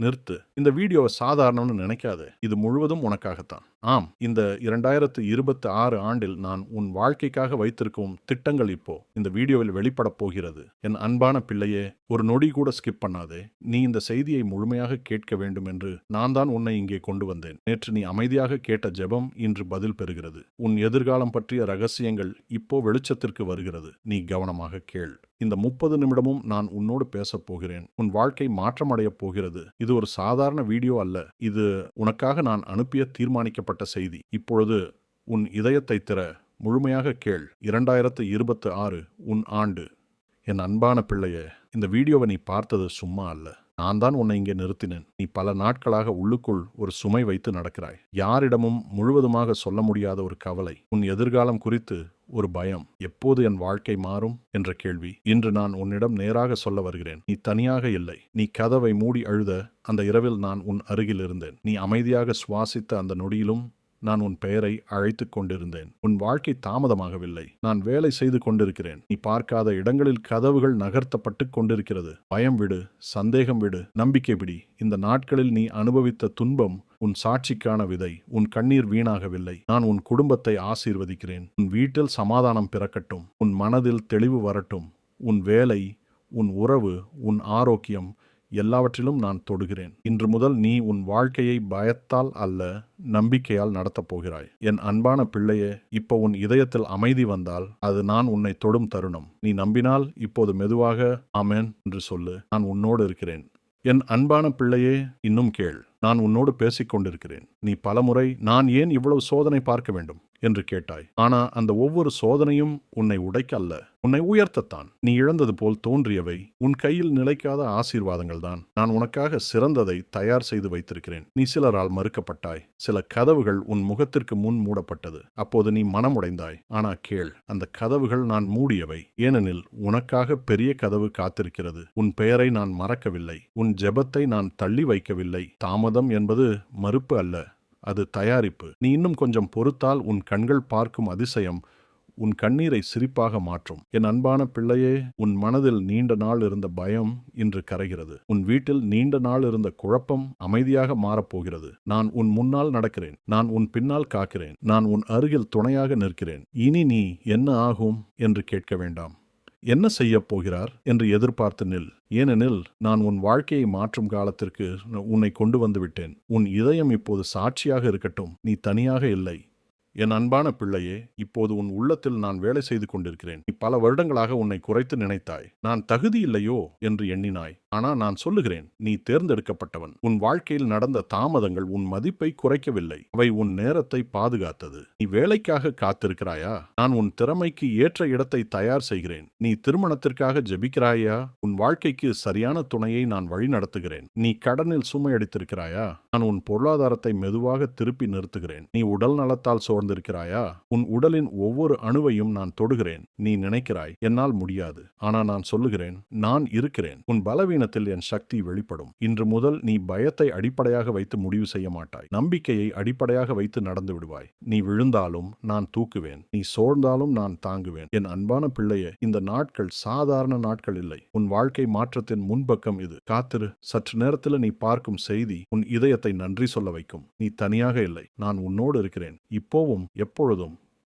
நிறுத்து. இந்த வீடியோவை சாதாரணம்னு நினைக்காது. இது முழுவதும் உனக்காகத்தான். ஆம். இந்த இரண்டாயிரத்து இருபத்தி ஆறு ஆண்டில் நான் உன் வாழ்க்கைக்காக வைத்திருக்கும் திட்டங்கள் இப்போ இந்த வீடியோவில் வெளிப்படப் போகிறது. என் அன்பான பிள்ளையே ஒரு நொடி கூட ஸ்கிப் பண்ணாதே. நீ இந்த செய்தியை முழுமையாக கேட்க வேண்டும் என்று நான் தான் உன்னை இங்கே கொண்டு வந்தேன். நேற்று நீ அமைதியாக கேட்ட ஜெபம் இன்று பதில் பெறுகிறது. உன் எதிர்காலம் பற்றிய ரகசியங்கள் இப்போ வெளிச்சத்திற்கு வருகிறது. நீ கவனமாக கேள். இந்த முப்பது நிமிடமும் நான் உன்னோடு பேசப் போகிறேன். உன் வாழ்க்கை மாற்றமடையப் போகிறது. இது ஒரு சாதாரண வீடியோ அல்ல. இது உனக்காக நான் அனுப்பிய தீர்மானிக்கப்பட்ட செய்தி. இப்பொழுது உன் இதயத்தை திற முழுமையாக கேள். இரண்டாயிரத்து இருபத்து ஆறு உன் ஆண்டு. என் அன்பான பிள்ளையே இந்த வீடியோவை நீ பார்த்தது சும்மா அல்ல. நான் தான் உன்னை இங்கே நிறுத்தினேன். நீ பல நாட்களாக உள்ளுக்குள் ஒரு சுமை வைத்து நடக்கிறாய். யாரிடமும் முழுவதுமாக சொல்ல முடியாத ஒரு கவலை. உன் எதிர்காலம் குறித்து ஒரு பயம். எப்போது என் வாழ்க்கை மாறும்? என்ற கேள்வி. இன்று நான் உன்னிடம் நேராக சொல்ல வருகிறேன். நீ தனியாக இல்லை. நீ கதவை மூடி அழுத அந்த இரவில் நான் உன் அருகில் இருந்தேன். நீ அமைதியாக சுவாசித்த அந்த நொடியிலும் நான் உன் பெயரை அழைத்துக் கொண்டிருந்தேன். உன் வாழ்க்கை தாமதமாகவில்லை. நான் வேலை செய்து கொண்டிருக்கிறேன். நீ பார்க்காத இடங்களில் கதவுகள் நகர்த்தப்பட்டு கொண்டிருக்கிறது. பயம் விடு சந்தேகம் விடு நம்பிக்கை விடி இந்த நாட்களில் நீ அனுபவித்த துன்பம் உன் சாட்சிக்கான விதை. உன் கண்ணீர் வீணாகவில்லை. நான் உன் குடும்பத்தை ஆசீர்வதிக்கிறேன். உன் வீட்டில் சமாதானம் பிறக்கட்டும். உன் மனதில் தெளிவு வரட்டும். உன் வேலை உன் உறவு உன் ஆரோக்கியம் எல்லாவற்றிலும் நான் தொடுகிறேன். இன்று முதல் நீ உன் வாழ்க்கையை பயத்தால் அல்ல நம்பிக்கையால் நடத்தப் போகிறாய். என் அன்பான பிள்ளையே இப்போ உன் இதயத்தில் அமைதி வந்தால் அது நான் உன்னை தொடும் தருணம். நீ நம்பினால் இப்போது மெதுவாக ஆமேன் என்று சொல்லு. நான் உன்னோடு இருக்கிறேன். என் அன்பான பிள்ளையே இன்னும் கேள். நான் உன்னோடு பேசிக் கொண்டிருக்கிறேன் நீ பலமுறை நான் ஏன் இவ்வளவு சோதனை பார்க்க வேண்டும்? என்று கேட்டாய். ஆனா அந்த ஒவ்வொரு சோதனையும் உன்னை உடைக்க அல்ல உன்னை உயர்த்தத்தான். நீ இழந்தது போல் தோன்றியவை உன் கையில் நிலைக்காத ஆசீர்வாதங்கள் தான் நான் உனக்காக சிறந்ததை தயார் செய்து வைத்திருக்கிறேன். நீ சிலரால் மறுக்கப்பட்டாய். சில கதவுகள் உன் முகத்திற்கு முன் மூடப்பட்டது. அப்போது நீ மனமுடைந்தாய். ஆனா கேள் அந்த கதவுகள் நான் மூடியவை. ஏனெனில் உனக்காக பெரிய கதவு காத்திருக்கிறது. உன் பெயரை நான் மறக்கவில்லை. உன் ஜெபத்தை நான் தள்ளி வைக்கவில்லை. தாமதம் என்பது மறுப்பு அல்ல. அது தயாரிப்பு. நீ இன்னும் கொஞ்சம் பொறுத்தால் உன் கண்கள் பார்க்கும் அதிசயம் உன் கண்ணீரை சிரிப்பாக மாற்றும். என் அன்பான பிள்ளையே உன் மனதில் நீண்ட நாள் இருந்த பயம் இன்று கரைகிறது. உன் வீட்டில் நீண்ட நாள் இருந்த குழப்பம் அமைதியாக மாறப்போகிறது. நான் உன் முன்னால் நடக்கிறேன். நான் உன் பின்னால் காக்கிறேன். நான் உன் அருகில் துணையாக நிற்கிறேன். இனி நீ என்ன ஆகும் என்று கேட்க வேண்டாம். என்ன செய்யப் போகிறார் என்று எதிர்பார்த்து நில். ஏனெனில் நான் உன் வாழ்க்கையை மாற்றும் காலத்திற்கு உன்னை கொண்டு வந்து விட்டேன். உன் இதயம் இப்போது சாட்சியாக இருக்கட்டும். நீ தனியாக இல்லை. என் அன்பான பிள்ளையே இப்போது உன் உள்ளத்தில் நான் வேலை செய்து கொண்டிருக்கிறேன். நீ பல வருடங்களாக உன்னை குறைத்து நினைத்தாய். நான் தகுதி இல்லையோ? என்று எண்ணினாய். ஆனா நான் சொல்லுகிறேன் நீ தேர்ந்தெடுக்கப்பட்டவன். உன் வாழ்க்கையில் நடந்த தாமதங்கள் உன் மதிப்பை குறைக்கவில்லை. அவை உன் நேரத்தை பாதுகாத்தது. நீ வேலைக்காக காத்திருக்கிறாயா? நான் உன் திறமைக்கு ஏற்ற இடத்தை தயார் செய்கிறேன். நீ திருமணத்திற்காக ஜெபிக்கிறாயா? உன் வாழ்க்கைக்கு சரியான துணையை நான் வழி நடத்துகிறேன் நீ கடனில் சுமையடித்திருக்கிறாயா? நான் உன் பொருளாதாரத்தை மெதுவாக திருப்பி நிறுத்துகிறேன். நீ உடல் நலத்தால் சோர்ந்திருக்கிறாயா உன் உடலின் ஒவ்வொரு அணுவையும் நான் தொடுகிறேன். நீ நினைக்கிறாய் என்னால் முடியாது. ஆனா நான் சொல்லுகிறேன் நான் இருக்கிறேன். உன் பலவீனத்தில் என் சக்தி வெளிப்படும். இன்று முதல் நீ பயத்தை அடிப்படையாக வைத்து முடிவு செய்ய மாட்டாய். நம்பிக்கையை அடிப்படையாக வைத்து நடந்து விடுவாய். நீ விழுந்தாலும் நான் தூக்குவேன். நீ சோர்ந்தாலும் நான் தாங்குவேன். என் அன்பான பிள்ளையே இந்த நாட்கள் சாதாரண நாட்கள் இல்லை. உன் வாழ்க்கை மாற்றத்தின் முன்பக்கம் இது. காத்திரு. சற்று நேரத்தில் நீ பார்க்கும் செய்தி உன் இதயத்தை நன்றி சொல்ல வைக்கும். நீ தனியாக இல்லை. நான் உன்னோடு இருக்கிறேன். இப்போ எப்பொழுதும்.